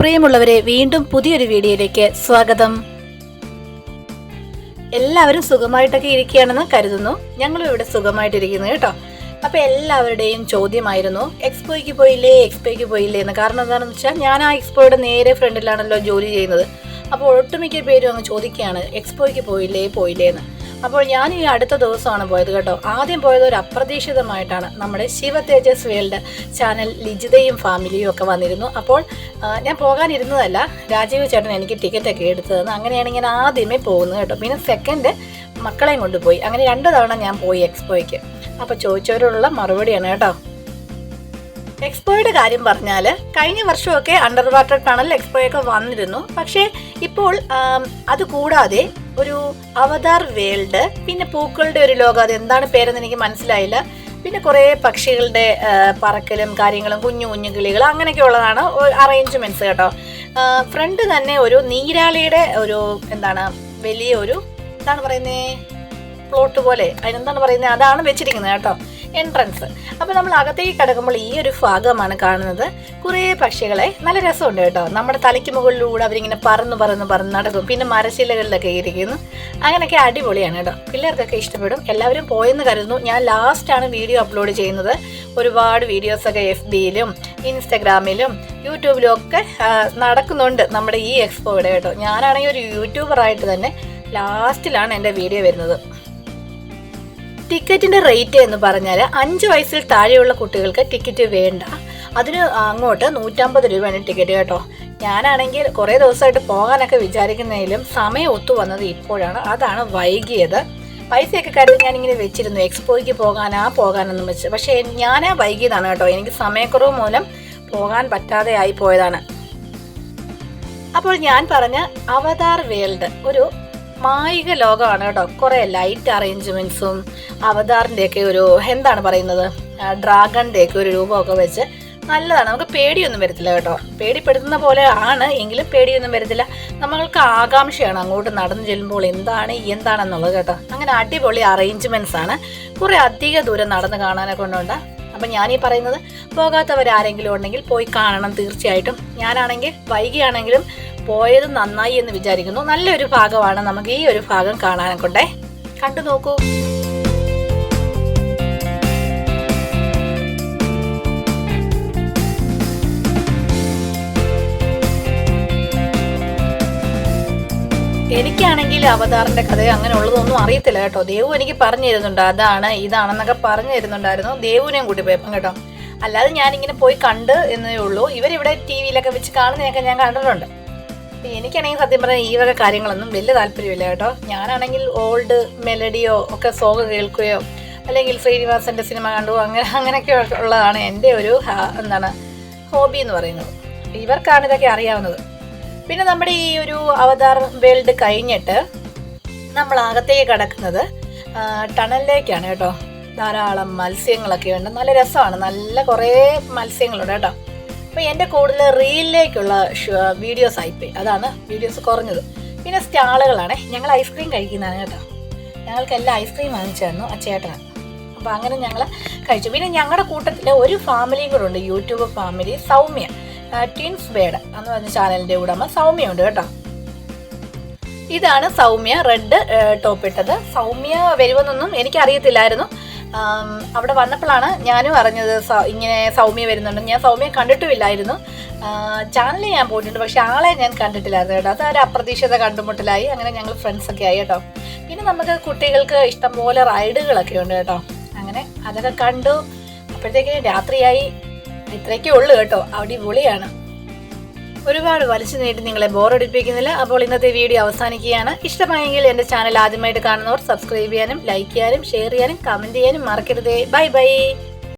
പ്രിയമുള്ളവരെ വീണ്ടും പുതിയൊരു വീഡിയോയിലേക്ക് സ്വാഗതം. എല്ലാവരും സുഖമായിട്ടൊക്കെ ഇരിക്കുകയാണെന്ന് കരുതുന്നു. ഞങ്ങളും ഇവിടെ സുഖമായിട്ടിരിക്കുന്നു കേട്ടോ. അപ്പൊ എല്ലാവരുടെയും ചോദ്യമായിരുന്നു എക്സ്പോയ്ക്ക് പോയില്ലേ? എക്സ്പോയ്ക്ക് പോയില്ലേ? എന്ന്. കാരണം എന്താണെന്ന് വെച്ചാൽ ഞാൻ ആ എക്സ്പോയുടെ നേരെ ഫ്രണ്ടിലാണല്ലോ ജോലി ചെയ്യുന്നത്. അപ്പോൾ ഒട്ടുമിക്ക പേരും അങ്ങ് ചോദിക്കുകയാണ് എക്സ്പോയ്ക്ക് പോയില്ലേ? പോയില്ലേ? എന്ന്. അപ്പോൾ ഞാൻ ഈ അടുത്ത ദിവസമാണ് പോയത് കേട്ടോ. ആദ്യം പോയത് ഒരു അപ്രതീക്ഷിതമായിട്ടാണ്. നമ്മുടെ ശിവ തേജസ് വേൾഡ് ചാനൽ ലിജിതയും ഫാമിലിയും ഒക്കെ വന്നിരുന്നു. അപ്പോൾ ഞാൻ പോകാനിരുന്നതല്ല രാജീവ് ചേട്ടൻ എനിക്ക് ടിക്കറ്റൊക്കെ എടുത്തു തന്നു അങ്ങനെയാണ് ഞാൻ ആദ്യമേ പോകുന്നത് കേട്ടോ. പിന്നെ സെക്കൻഡ് മക്കളെയും കൊണ്ടുപോയി. അങ്ങനെ രണ്ട് തവണ ഞാൻ പോയി എക്സ്പോയ്ക്ക് അപ്പോൾ ചോദിച്ചവരോടുള്ള മറുപടിയാണ് കേട്ടോ. എക്സ്പോയുടെ കാര്യം പറഞ്ഞാൽ കഴിഞ്ഞ വർഷമൊക്കെ അണ്ടർ വാട്ടർ ടണൽ എക്സ്പോയൊക്കെ വന്നിരുന്നു. പക്ഷേ ഇപ്പോൾ അത് കൂടാതെ ഒരു അവതാർ വേൾഡ് പിന്നെ പൂക്കളുടെ ഒരു ലോകം അത് എന്താണ് പേരെന്ന് എനിക്ക് മനസ്സിലായില്ല. പിന്നെ കുറേ പക്ഷികളുടെ പറക്കലും കാര്യങ്ങളും കുഞ്ഞു കുഞ്ഞു കിളികൾ അങ്ങനെയൊക്കെ ഉള്ളതാണ് അറേഞ്ച്മെന്റ്സ് കേട്ടോ. ഫ്രണ്ട് തന്നെ ഒരു നീരാളിയുടെ ഒരു എന്താണ് വലിയ ഒരു എന്താണ് പറയുന്നത് പ്ലോട്ട് പോലെ അതിനെന്താണ് പറയുന്നത് അതാണ് വെച്ചിരിക്കുന്നത് കേട്ടോ. എൻട്രൻസ് അപ്പോൾ നമ്മൾ അകത്തേക്ക് കിടക്കുമ്പോൾ ഈ ഒരു ഭാഗമാണ് കാണുന്നത്. കുറേ പക്ഷികളെ നല്ല രസമുണ്ട് കേട്ടോ. നമ്മുടെ തലയ്ക്ക് മുകളിലൂടെ അവരിങ്ങനെ പറന്ന് പറന്ന് പറന്ന് നടക്കും. പിന്നെ മരശീലകളിലൊക്കെ ഇരിക്കുന്നു. അങ്ങനെയൊക്കെ അടിപൊളിയാണ് കേട്ടോ. പിള്ളേർക്കൊക്കെ ഇഷ്ടപ്പെടും. എല്ലാവരും പോയെന്ന് കരുതുന്നു. ഞാൻ ലാസ്റ്റാണ് വീഡിയോ അപ്ലോഡ് ചെയ്യുന്നത്. ഒരുപാട് വീഡിയോസൊക്കെ എഫ് ബിയിലും ഇൻസ്റ്റഗ്രാമിലും യൂട്യൂബിലും ഒക്കെ നടക്കുന്നുണ്ട് നമ്മുടെ ഈ എക്സ്പോയുടെ കേട്ടോ. ഞാനാണെങ്കിൽ ഒരു യൂട്യൂബറായിട്ട് തന്നെ ലാസ്റ്റിലാണ് എന്റെ വീഡിയോ വരുന്നത്. ടിക്കറ്റിന്റെ റേറ്റ് എന്ന് പറഞ്ഞാൽ അഞ്ച് വയസ്സിൽ താഴെയുള്ള കുട്ടികൾക്ക് ടിക്കറ്റ് വേണ്ട. അതിന് അങ്ങോട്ട് നൂറ്റമ്പത് രൂപയാണ് ടിക്കറ്റ് കേട്ടോ. ഞാനാണെങ്കിൽ കുറേ ദിവസമായിട്ട് പോകാനൊക്കെ വിചാരിക്കുന്നതിലും സമയം ഒത്തു വന്നത് ഇപ്പോഴാണ്. അതാണ് വൈകിയത്. പൈസയൊക്കെ കരുതി ഞാനിങ്ങനെ വെച്ചിരുന്നു. എക്സ്പോയ്ക്ക് പോകാനാ പോകാനെന്നും വെച്ച്. പക്ഷേ ഞാനാ വൈകിയതാണ് കേട്ടോ. എനിക്ക് സമയക്കുറവ് മൂലം പോകാൻ പറ്റാതെ ആയി പോയതാണ്. അപ്പോൾ ഞാൻ പറഞ്ഞ അവതാർ വേൾഡ് ഒരു മായിക ലോകമാണ് കേട്ടോ. കുറേ ലൈറ്റ് അറേഞ്ച്മെന്റ്സും അവതാറിന്റെ ഒക്കെ ഒരു എന്താണ് പറയുന്നത്? ഡ്രാഗണിന്റെ ഒക്കെ ഒരു രൂപമൊക്കെ വെച്ച് നല്ലതാണ്. നമുക്ക് പേടിയൊന്നും വരത്തില്ല കേട്ടോ. പേടിപ്പെടുത്തുന്ന പോലെ ആണ് എങ്കിലും പേടിയൊന്നും വരത്തില്ല. നമ്മൾക്ക് ആകാംക്ഷയാണ് അങ്ങോട്ട് നടന്നു ചെല്ലുമ്പോൾ എന്താണ് എന്താണെന്നുള്ളത് കേട്ടോ. അങ്ങനെ അടിപൊളി അറേഞ്ച്മെന്റ്സ് ആണ്. കുറേ അധിക ദൂരം നടന്ന് കാണാനൊക്കെ കൊണ്ടുണ്ട് അപ്പം ഞാനീ പറയുന്നത് പോകാത്തവരാരെങ്കിലും ഉണ്ടെങ്കിൽ പോയി കാണണം തീർച്ചയായിട്ടും. ഞാനാണെങ്കിൽ വൈകിയാണെങ്കിലും പോയത് നന്നായി എന്ന് വിചാരിക്കുന്നു. നല്ലൊരു ഭാഗമാണ് നമുക്ക് ഈ ഒരു ഭാഗം കാണാൻ കൊണ്ടേ. കണ്ടു നോക്കൂ. എനിക്കാണെങ്കിൽ അവതാറിന്റെ കഥ അങ്ങനെയുള്ളതൊന്നും അറിയത്തില്ല കേട്ടോ. ദേവു എനിക്ക് പറഞ്ഞു തരുന്നുണ്ട് അതാണ് ഇതാണെന്നൊക്കെ പറഞ്ഞു തരുന്നുണ്ടായിരുന്നു ദേവുവിനെയും കൂട്ടി പോയപ്പം കേട്ടോ. അല്ലാതെ ഞാനിങ്ങനെ പോയി കണ്ട് എന്നേ ഉള്ളൂ. ഇവരിവിടെ ടി വിയിലൊക്കെ വെച്ച് കാണുന്നതൊക്കെ ഞാൻ കണ്ടിട്ടുണ്ട്. എനിക്കാണെങ്കിൽ സത്യം പറഞ്ഞാൽ ഈ വക കാര്യങ്ങളൊന്നും വലിയ താല്പര്യമില്ല കേട്ടോ. ഞാനാണെങ്കിൽ ഓൾഡ് മെലഡിയോ ഒക്കെ സോങ് കേൾക്കുകയോ അല്ലെങ്കിൽ ശ്രീനിവാസന്റെ സിനിമ കണ്ടു അങ്ങനെ അങ്ങനെയൊക്കെ ഉള്ളതാണ് എന്റെ ഒരു എന്താണ് ഹോബി എന്ന് പറയുന്നത്. ഇവർക്കാണ് ഇതൊക്കെ അറിയാവുന്നത്. പിന്നെ നമ്മുടെ ഈ ഒരു അവതാർ വേൾഡ് കഴിഞ്ഞിട്ട് നമ്മൾ അകത്തേക്ക് കിടക്കുന്നത് ടണലിലേക്കാണ് കേട്ടോ. ധാരാളം മത്സ്യങ്ങളൊക്കെ ഉണ്ട്. നല്ല രസമാണ്. നല്ല കുറേ മത്സ്യങ്ങളുണ്ട് കേട്ടോ. അപ്പോൾ എന്റെ കൂടുതൽ റീലിലേക്കുള്ള വീഡിയോസ് ആയിപ്പോയി. അതാണ് വീഡിയോസ് കുറഞ്ഞത്. പിന്നെ സ്റ്റാളുകളാണ്. ഞങ്ങൾ ഐസ്ക്രീം കഴിക്കുന്നതാണ് കേട്ടോ. ഞങ്ങൾക്ക് എല്ലാം ഐസ്ക്രീം വാങ്ങിച്ചു തന്നു അച്ചേട്ടനാണ് അപ്പോൾ അങ്ങനെ ഞങ്ങൾ കഴിച്ചു. പിന്നെ ഞങ്ങളുടെ കൂട്ടത്തിൽ ഒരു ഫാമിലിയും കൂടെ ഉണ്ട്. YouTube family Soumya. Twins bird എന്ന് പറഞ്ഞ ചാനലിന്റെ ഉടമ സൗമ്യ ഉണ്ട് കേട്ടോ. ഇതാണ് സൗമ്യ. റെഡ് ടോപ്പ് ഇട്ടത്. സൗമ്യ വരുമെന്നൊന്നും എനിക്കറിയത്തില്ലായിരുന്നു. ആം, അവിടെ വന്നപ്പോഴാണ് ഞാനും അറിഞ്ഞത് ഇങ്ങനെ സൗമ്യ വരുന്നുണ്ട്. ഞാൻ സൗമ്യ കണ്ടിട്ടുമില്ലായിരുന്നു. ചാനലിൽ ഞാൻ പോയിട്ടുണ്ട്. പക്ഷെ ആളെ ഞാൻ കണ്ടിട്ടില്ലായിരുന്നു കേട്ടോ. അത് ഒരു അപ്രതീക്ഷിത കണ്ടുമുട്ടലായി. അങ്ങനെ ഞങ്ങൾ ഫ്രണ്ട്സൊക്കെ ആയി കേട്ടോ. പിന്നെ നമുക്ക് കുട്ടികൾക്ക് ഇഷ്ടംപോലെ റൈഡുകളൊക്കെ ഉണ്ട് കേട്ടോ. അങ്ങനെ അതൊക്കെ കണ്ടു. അപ്പോഴത്തേക്കിന് രാത്രിയായി. ഇത്രയൊക്കെ ഉള്ളു കേട്ടോ. അടിപൊളിയാണ്. ഒരുപാട് വലിച്ചു നീട്ടി നിങ്ങളെ ബോറടിപ്പിക്കുന്നില്ല. അപ്പോൾ ഇന്നത്തെ വീഡിയോ അവസാനിക്കുകയാണ്. ഇഷ്ടമായെങ്കിൽ എന്റെ ചാനൽ ആദ്യമായിട്ട് കാണുന്നവർ സബ്സ്ക്രൈബ് ചെയ്യാനും ലൈക്ക് ചെയ്യാനും ഷെയർ ചെയ്യാനും കമന്റ് ചെയ്യാനും മറക്കരുതേ. Bye bye